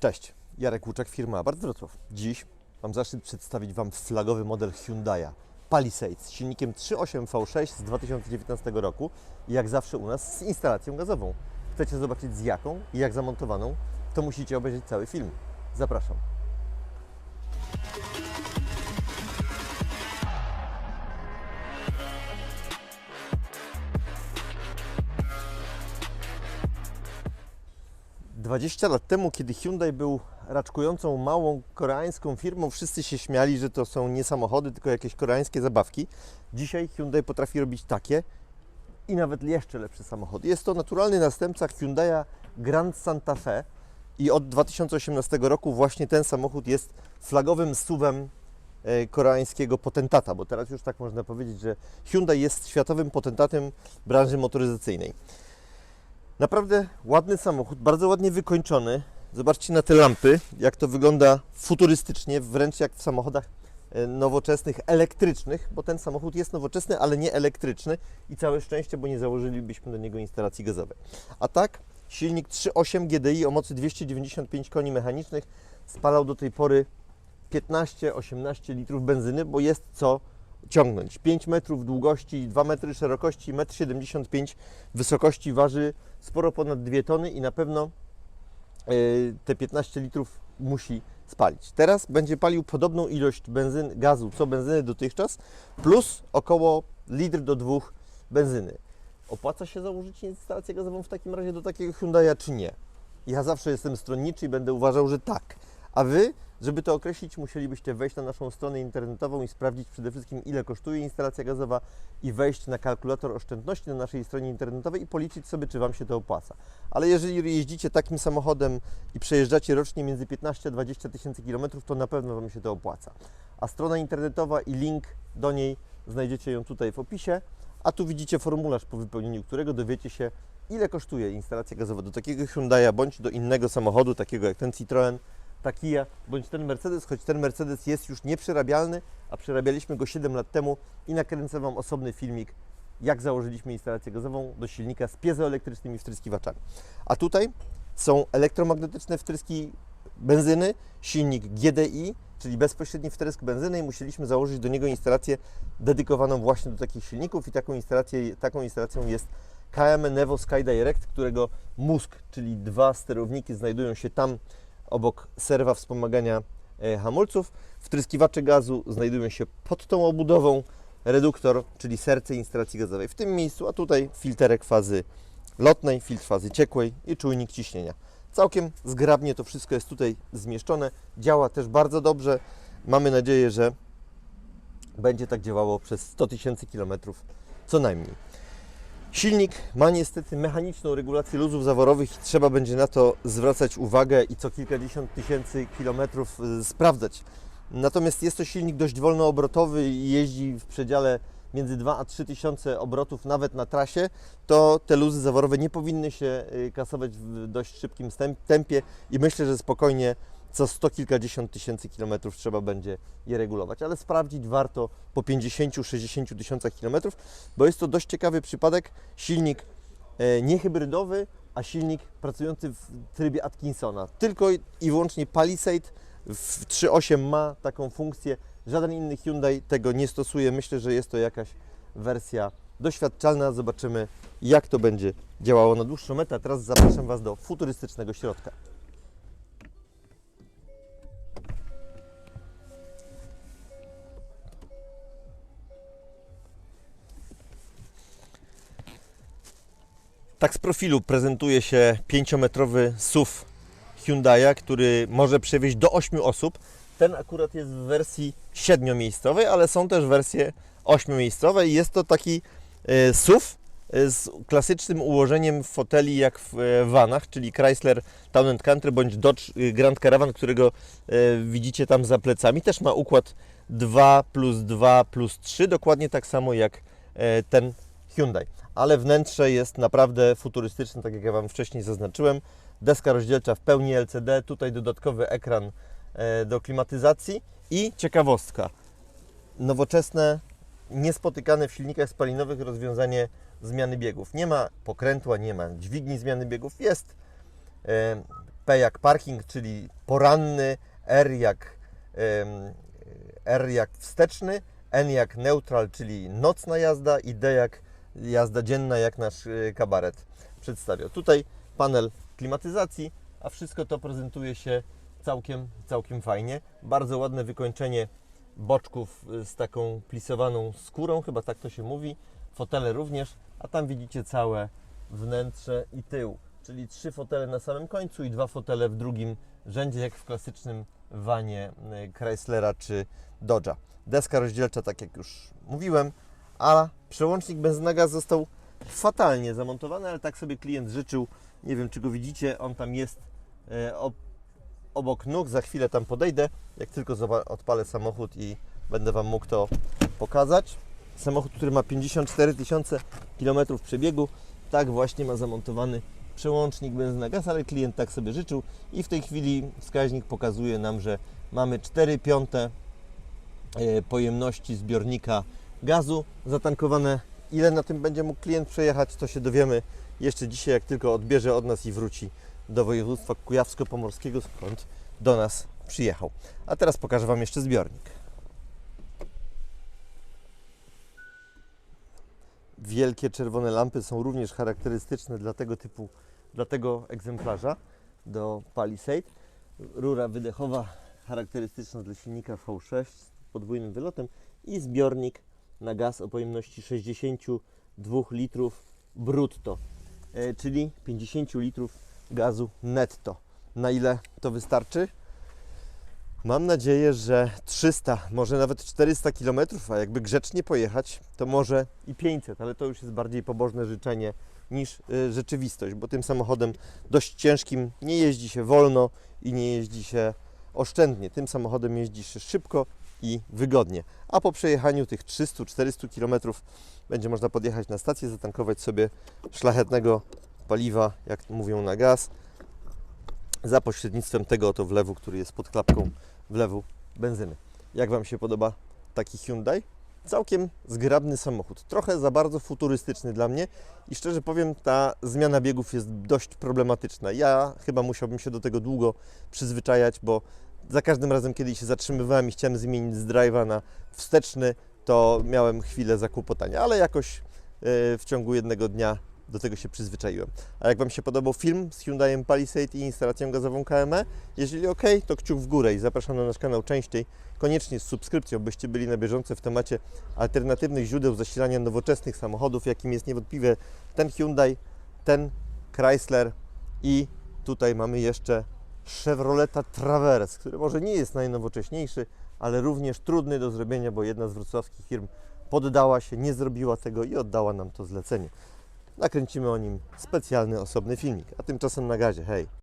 Cześć, Jarek Łuczek, firma Abarth Wrocław. Dziś mam zaszczyt przedstawić Wam flagowy model Hyundai'a Palisade z silnikiem 3.8 V6 z 2019 roku i jak zawsze u nas z instalacją gazową. Chcecie zobaczyć z jaką i jak zamontowaną, to musicie obejrzeć cały film. Zapraszam. Dwadzieścia lat temu, kiedy Hyundai był raczkującą małą koreańską firmą, wszyscy się śmiali, że to są nie samochody, tylko jakieś koreańskie zabawki. Dzisiaj Hyundai potrafi robić takie i nawet jeszcze lepsze samochody. Jest to naturalny następca Hyundai'a Grand Santa Fe i od 2018 roku właśnie ten samochód jest flagowym suwem e, koreańskiego potentata, bo teraz już tak można powiedzieć, że Hyundai jest światowym potentatem branży motoryzacyjnej. Naprawdę ładny samochód, bardzo ładnie wykończony. Zobaczcie na te lampy, jak to wygląda futurystycznie, wręcz jak w samochodach e, nowoczesnych, elektrycznych, bo ten samochód jest nowoczesny, ale nie elektryczny i całe szczęście, bo nie założylibyśmy do niego instalacji gazowej. A tak, silnik 3.8 GDI o mocy 295 koni mechanicznych spalał do tej pory 15-18 litrów benzyny, bo jest co ciągnąć. 5 metrów długości, 2 metry szerokości, 1,75 m wysokości waży sporo ponad 2 tony i na pewno yy, te 15 litrów musi spalić. Teraz będzie palił podobną ilość benzyn, gazu co benzyny dotychczas, plus około litr do 2 benzyny. Opłaca się założyć instalację gazową w takim razie do takiego Hyundai'a czy nie? Ja zawsze jestem stronniczy i będę uważał, że tak. A Wy, żeby to określić, musielibyście wejść na naszą stronę internetową i sprawdzić przede wszystkim, ile kosztuje instalacja gazowa i wejść na kalkulator oszczędności na naszej stronie internetowej i policzyć sobie, czy Wam się to opłaca. Ale jeżeli jeździcie takim samochodem i przejeżdżacie rocznie między 15 a 20 tysięcy kilometrów, to na pewno Wam się to opłaca. A strona internetowa i link do niej znajdziecie ją tutaj w opisie, a tu widzicie formularz, po wypełnieniu którego dowiecie się, ile kosztuje instalacja gazowa do takiego Hyundai'a bądź do innego samochodu, takiego jak ten Citroen, ta Kia, bądź ten Mercedes, choć ten Mercedes jest już nieprzerabialny, a przerabialiśmy go 7 lat temu i nakręcę Wam osobny filmik, jak założyliśmy instalację gazową do silnika z piezoelektrycznymi wtryskiwaczami. A tutaj są elektromagnetyczne wtryski benzyny, silnik GDI, czyli bezpośredni wtrysk benzyny i musieliśmy założyć do niego instalację dedykowaną właśnie do takich silników i taką, instalację, taką instalacją jest KM Nevo Sky Direct, którego mózg, czyli dwa sterowniki znajdują się tam obok serwa wspomagania e, hamulców. Wtryskiwacze gazu znajdują się pod tą obudową, reduktor, czyli serce instalacji gazowej w tym miejscu, a tutaj filterek fazy lotnej, filtr fazy ciekłej i czujnik ciśnienia. Całkiem zgrabnie to wszystko jest tutaj zmieszczone. Działa też bardzo dobrze. Mamy nadzieję, że będzie tak działało przez 100 tysięcy kilometrów co najmniej. Silnik ma niestety mechaniczną regulację luzów zaworowych i trzeba będzie na to zwracać uwagę i co kilkadziesiąt tysięcy kilometrów y, sprawdzać. Natomiast jest to silnik dość wolnoobrotowy i jeździ w przedziale między 2 a 3 tysiące obrotów nawet na trasie, to te luzy zaworowe nie powinny się y, kasować w dość szybkim tempie i myślę, że spokojnie co sto kilkadziesiąt tysięcy kilometrów trzeba będzie je regulować, ale sprawdzić warto po 50-60 tysiącach kilometrów, bo jest to dość ciekawy przypadek. Silnik e, nie hybrydowy, a silnik pracujący w trybie Atkinsona. Tylko i wyłącznie Palisade w 3.8 ma taką funkcję. Żaden inny Hyundai tego nie stosuje. Myślę, że jest to jakaś wersja doświadczalna. Zobaczymy, jak to będzie działało na dłuższą metę. A teraz zapraszam Was do futurystycznego środka. Tak z profilu prezentuje się 5-metrowy SUV Hyundai'a, który może przewieźć do 8 osób. Ten akurat jest w wersji 7-miejscowej, ale są też wersje 8-miejscowe i jest to taki e, SUV e, z klasycznym ułożeniem foteli jak w e, vanach, czyli Chrysler Town Country bądź Dodge Grand Caravan, którego widzicie tam za plecami. Też ma układ 2 plus 2 plus 3, dokładnie tak samo jak ten Hyundai. Ale wnętrze jest naprawdę futurystyczne, tak jak ja Wam wcześniej zaznaczyłem. Deska rozdzielcza w pełni LCD, tutaj dodatkowy ekran e, do klimatyzacji i ciekawostka. Nowoczesne, niespotykane w silnikach spalinowych rozwiązanie zmiany biegów. Nie ma pokrętła, nie ma dźwigni zmiany biegów. Jest e, P jak parking, czyli poranny, R jak, em, R jak wsteczny, N jak neutral, czyli nocna jazda i D jak jazda dzienna, jak nasz y, kabaret przedstawiał. Tutaj panel klimatyzacji, a wszystko to prezentuje się całkiem, całkiem fajnie. Bardzo ładne wykończenie boczków y, z taką plisowaną skórą, chyba tak to się mówi. Fotele również, a tam widzicie całe wnętrze i tył, czyli trzy fotele na samym końcu i dwa fotele w drugim rzędzie, jak w klasycznym wanie y, Chryslera czy Dodge'a. Deska rozdzielcza, tak jak już mówiłem, a przełącznik benzyna gaz został fatalnie zamontowany, ale tak sobie klient życzył. Nie wiem, czy go widzicie, on tam jest e, ob, obok nóg. Za chwilę tam podejdę, jak tylko odpalę samochód i będę Wam mógł to pokazać. Samochód, który ma 54 tysiące km przebiegu, tak właśnie ma zamontowany przełącznik benzyna gaz, ale klient tak sobie życzył i w tej chwili wskaźnik pokazuje nam, że mamy 4 piąte e, pojemności zbiornika gazu zatankowane. Ile na tym będzie mógł klient przejechać, to się dowiemy jeszcze dzisiaj, jak tylko odbierze od nas i wróci do województwa kujawsko-pomorskiego, skąd do nas przyjechał. A teraz pokażę Wam jeszcze zbiornik. Wielkie czerwone lampy są również charakterystyczne dla tego typu, dla tego egzemplarza do Palisade. Rura wydechowa charakterystyczna dla silnika V6 z podwójnym wylotem i zbiornik na gaz o pojemności 62 litrów brutto, e, czyli 50 litrów gazu netto. Na ile to wystarczy? Mam nadzieję, że 300, może nawet 400 km, a jakby grzecznie pojechać, to może i 500, ale to już jest bardziej pobożne życzenie niż y, rzeczywistość, bo tym samochodem dość ciężkim nie jeździ się wolno i nie jeździ się oszczędnie. Tym samochodem jeździ się szybko i wygodnie. A po przejechaniu tych 300-400 km będzie można podjechać na stację, zatankować sobie szlachetnego paliwa, jak mówią na gaz, za pośrednictwem tego oto wlewu, który jest pod klapką wlewu benzyny. Jak Wam się podoba taki Hyundai? Całkiem zgrabny samochód. Trochę za bardzo futurystyczny dla mnie i szczerze powiem, ta zmiana biegów jest dość problematyczna. Ja chyba musiałbym się do tego długo przyzwyczajać, bo za każdym razem, kiedy się zatrzymywałem i chciałem zmienić z drive'a na wsteczny, to miałem chwilę zakłopotania, ale jakoś yy, w ciągu jednego dnia do tego się przyzwyczaiłem. A jak Wam się podobał film z Hyundaiem Palisade i instalacją gazową KME? Jeżeli ok, to kciuk w górę i zapraszam na nasz kanał częściej. Koniecznie z subskrypcją, byście byli na bieżąco w temacie alternatywnych źródeł zasilania nowoczesnych samochodów, jakim jest niewątpliwie ten Hyundai, ten Chrysler i tutaj mamy jeszcze Chevroleta Traverse, który może nie jest najnowocześniejszy, ale również trudny do zrobienia, bo jedna z wrocławskich firm poddała się, nie zrobiła tego i oddała nam to zlecenie nakręcimy o nim specjalny, osobny filmik. A tymczasem na gazie, hej!